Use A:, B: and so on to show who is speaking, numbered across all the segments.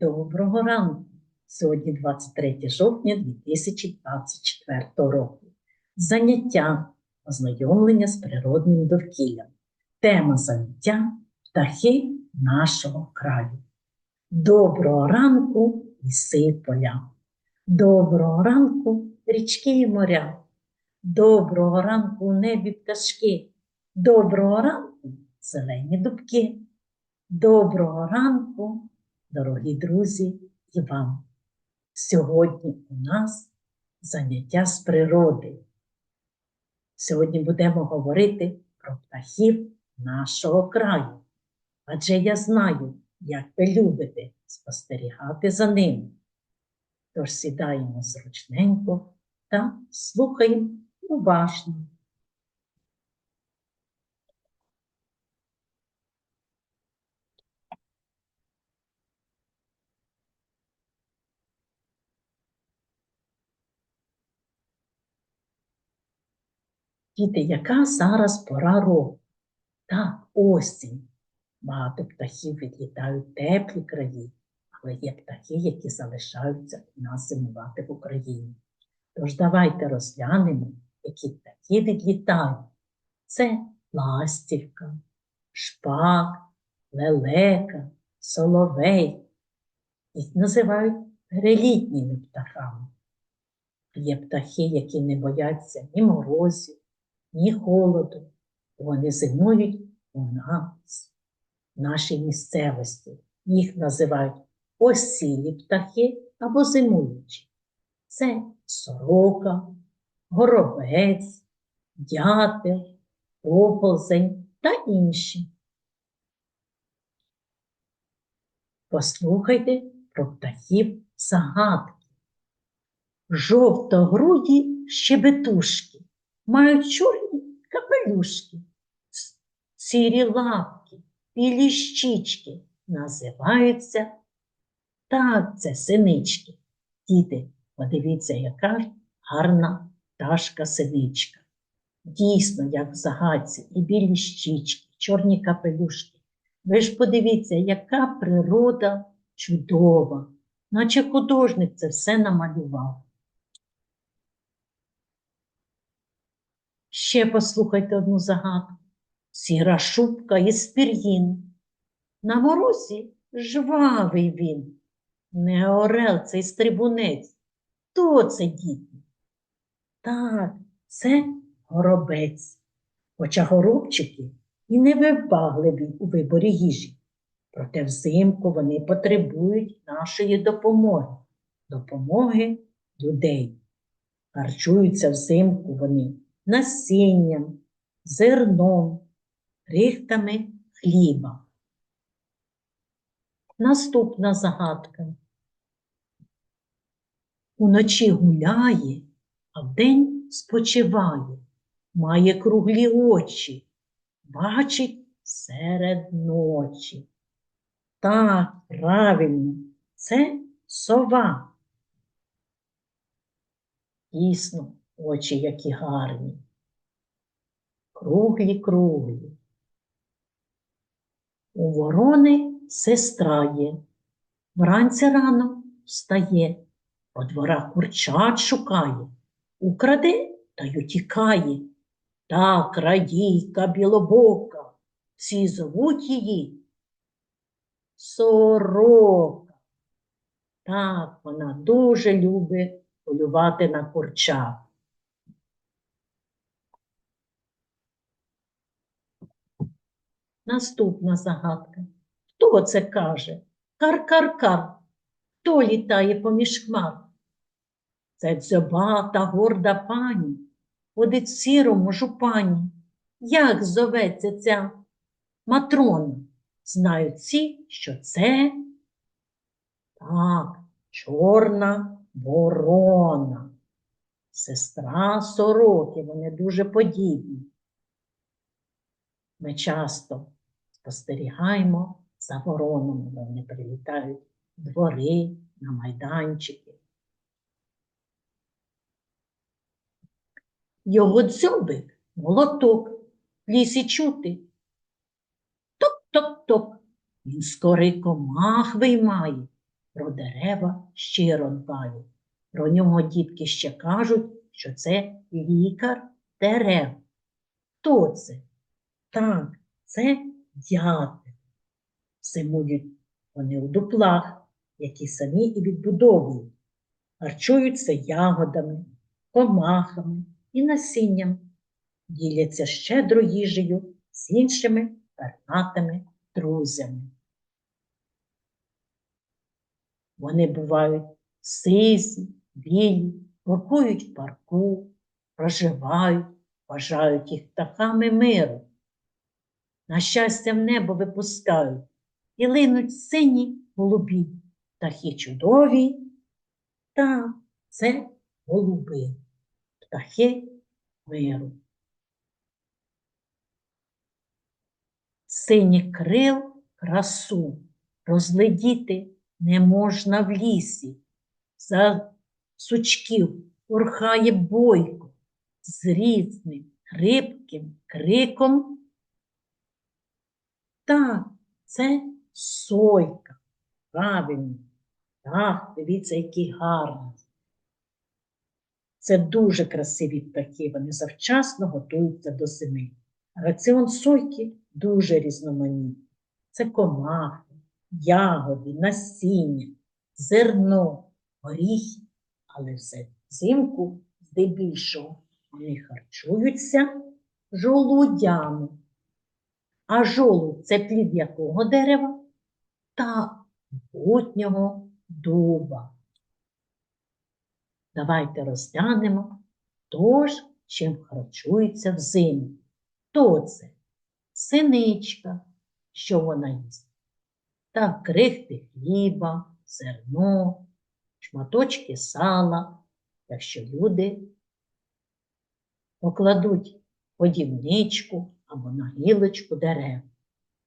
A: Доброго ранку! Сьогодні 23 жовтня 2024 року. Заняття ознайомлення з природним довкіллям. Тема заняття птахи нашого краю. Доброго ранку ліси поля. Доброго ранку річки і моря. Доброго ранку у небі пташки. Доброго ранку зелені дубки. Доброго ранку, дорогі друзі, і вам. Сьогодні у нас заняття з природи. Сьогодні будемо говорити про птахів нашого краю. Адже я знаю, як ви любите спостерігати за ними. Тож сідаємо зручненько та слухаємо уважно. Діти, яка зараз пора року? Так, осінь. Багато птахів відлітають теплі краї, але є птахи, які залишаються у нас зимувати в Україні. Тож давайте розглянемо, які птахи відлітають. Це ластівка, шпак, лелека, соловей. Їх називають перелітніми птахами. Є птахи, які не бояться ні морозів, ні холоду. Вони зимують у нас, в нашій місцевості. Їх називають осілі птахи або зимуючі. Це сорока, горобець, дятел, оползень та інші. Послухайте про птахів загадки. Жовтогруді щебетушки мають чорні капелюшки, сірі лапки, білі щічки називаються так, це синички. Діти, подивіться, яка гарна пташка синичка. Дійсно, як в загадці, і білі щічки, чорні капелюшки. Ви ж подивіться, яка природа чудова, наче художник це все намалював. Ще послухайте одну загадку. Сіра шубка із пір'їн. На морозі жвавий він. Не орел цей стрибунець. Хто це діти? Так, це горобець. Хоча горобчики і невибагливі у виборі їжі. Проте взимку вони потребують нашої допомоги, допомоги людей. Харчуються взимку вони насінням, зерном, крихтами хліба. Наступна загадка. Уночі гуляє, а вдень спочиває, має круглі очі, бачить серед ночі. Так, правильно, це сова. Дійсно, очі які гарні. Круглі, круглі. У ворони сестра є. Вранці рано встає, по дворах курчат шукає, украде та й утікає. Та крадійка білобока, всі зовуть її сорока. Так, вона дуже любить полювати на курчат. Наступна загадка. Хто це каже? Кар-кар-кар. Хто літає поміж хмар? Це дзьобата горда пані, ходить в сірому жупані. Як зоветься ця матрона? Знають всі, що це так, чорна ворона, сестра сороки, вони дуже подібні. Ми часто спостерігаємо за воронами, вони прилітають двори, на майданчики. Його дзьобик молоток, в лісі чути. Топ-топ-топ. Він скорий комах виймає, про дерева щиро дбають. Про нього дітки ще кажуть, що це лікар дерев. Хто це? Так, це дятел. Зимують вони у дуплах, які самі і відбудовують, харчуються ягодами, комахами і насінням, діляться щедро їжею з іншими пернатими друзями. Вони бувають сизі, білі, воркують в парку, проживають, вважають їх птахами миру. На щастя, в небо випускають і линуть сині голубі, птахи чудові, та це голуби, птахи миру. Синіх крил красу розглядіти не можна в лісі. За сучків урхає бойко з різним хрипким криком. Так, це сойка. Правильно. Так, дивіться, які гарні. Це дуже красиві птахи, вони завчасно готуються до зими. Раціон сойки дуже різноманітний. Це комахи, ягоди, насіння, зерно, горіхи, але все взимку здебільшого вони харчуються жолудями. А жолудь – це плід якого дерева? Та путнього дуба. Давайте розглянемо, хто ж чим харчується взимку. Хто це? Синичка, що вона їсть? Та крихти хліба, зерно, шматочки сала, якщо люди покладуть подівничку або на гілочку дерев.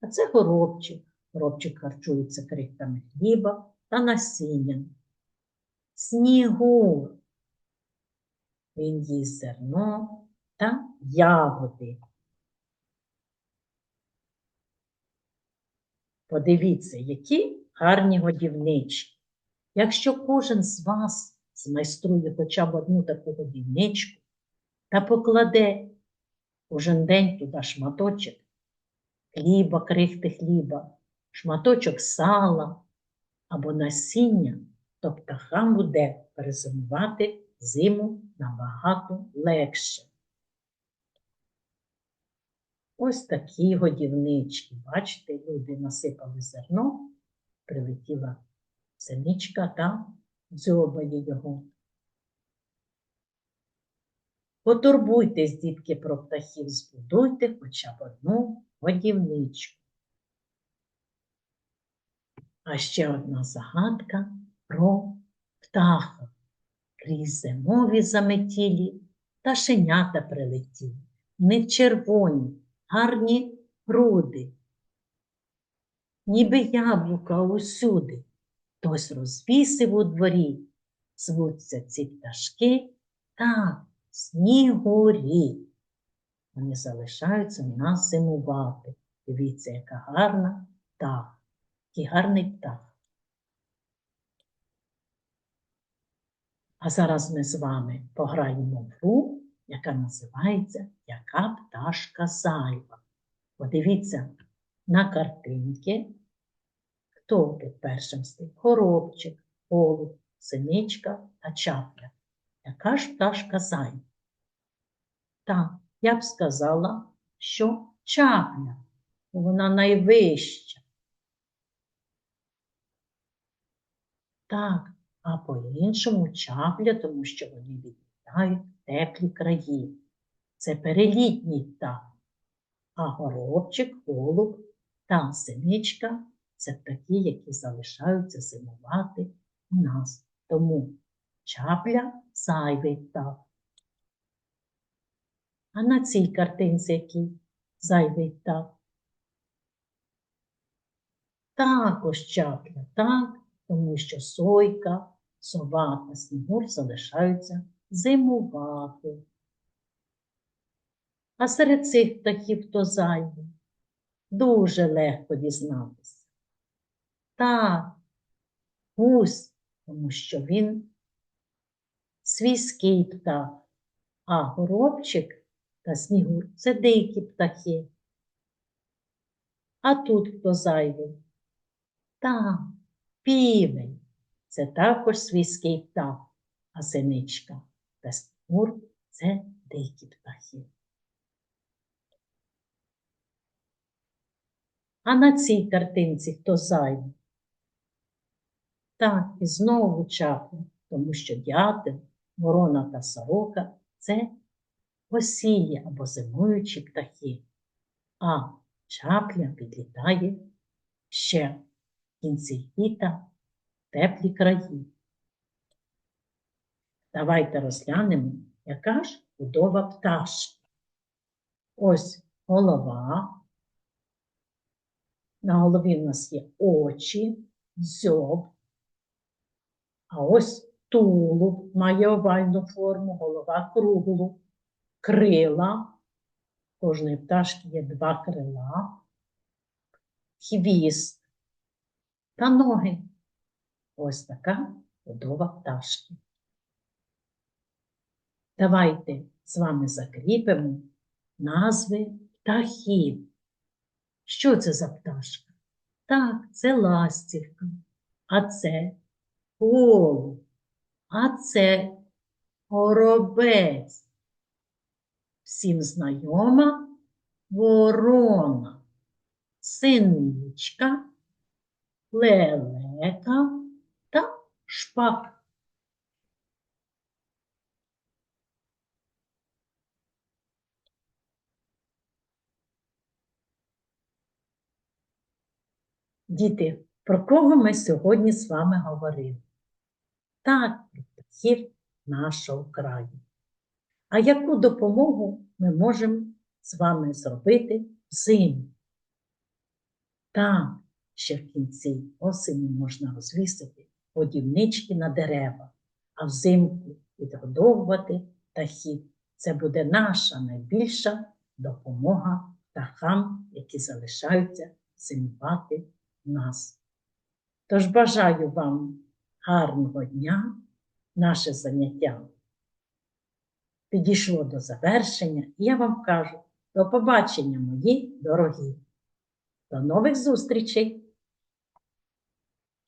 A: А це горобчик. Горобчик харчується крихтами хліба та насінням. Снігур. Він їсть зерно та ягоди. Подивіться, які гарні годівнички. Якщо кожен з вас змайструє хоча б одну таку годівничку та покладе кожен день туди шматочок хліба, крихти хліба, шматочок сала або насіння, то птахам буде перезимувати зиму набагато легше. Ось такі годівнички. Бачите, люди насипали зерно, прилетіла синичка та дзьобає його. Потурбуйтесь, дітки, про птахів, збудуйте хоча б одну годівничку. А ще одна загадка про птаха. Крізь зимові заметілі пташенята прилетіли. Не червоні, гарні груди, ніби яблука усюди. Хтось розвісив у дворі, звуться ці пташки так, снігурі. Вони залишаються нас зимувати. Дивіться, яка гарна птах, який гарний птах. А зараз ми з вами пограємо в гру, яка називається Яка пташка зайва. Подивіться на картинки. Хто під першим стоїть? Горобчик, голуб, синичка та чапля. Яка ж пташка зайва? Так, я б сказала, що чапля. Вона найвища. Так, а по-іншому чапля, тому що вони відлітають в теплі краї. Це перелітній птах. А горобчик, голуб та синичка це птахи, які залишаються зимувати у нас. Тому чапля зайвий птах. А на цій картинці який зайвий птах? Також чапля, так, тому що сойка, сова та снігур залишаються зимувати. А серед цих птахів хто зайвий? Дуже легко дізнатися. Так, гусь, тому що він свійський птах, а горобчик та снігур це дикі птахи. А тут хто зайвий? Там, півень. Це також свійський птах, а синичка та снігур це дикі птахи. А на цій картинці хто зайвий? Так, і знову чапля, тому що дятел, ворона та сорока це осінні або зимуючі птахи, а чапля підлітає ще в кінці літа в теплі краї. Давайте розглянемо, яка ж будова пташки. Ось голова. На голові в нас є очі, дзьоб, а ось тулуб має овальну форму, голова круглу, крила. Кожної пташки є два крила, хвіст та ноги. Ось така будова пташки. Давайте з вами закріпимо назви птахів. Що це за пташка? Так, це ластівка, а це голуб, а це горобець. Всім знайома ворона, синичка, лелека та шпак. Діти, про кого ми сьогодні з вами говорили? Так, про птахів нашого краю. А яку допомогу ми можемо з вами зробити взимку? Так, ще в кінці осені можна розвісити годівнички на дерева, а взимку відгодовувати птахів. Це буде наша найбільша допомога птахам, які залишаються зимувати в нас. Тож бажаю вам гарного дня, наше заняття підійшло до завершення, і я вам кажу до побачення, мої дорогі. До нових зустрічей!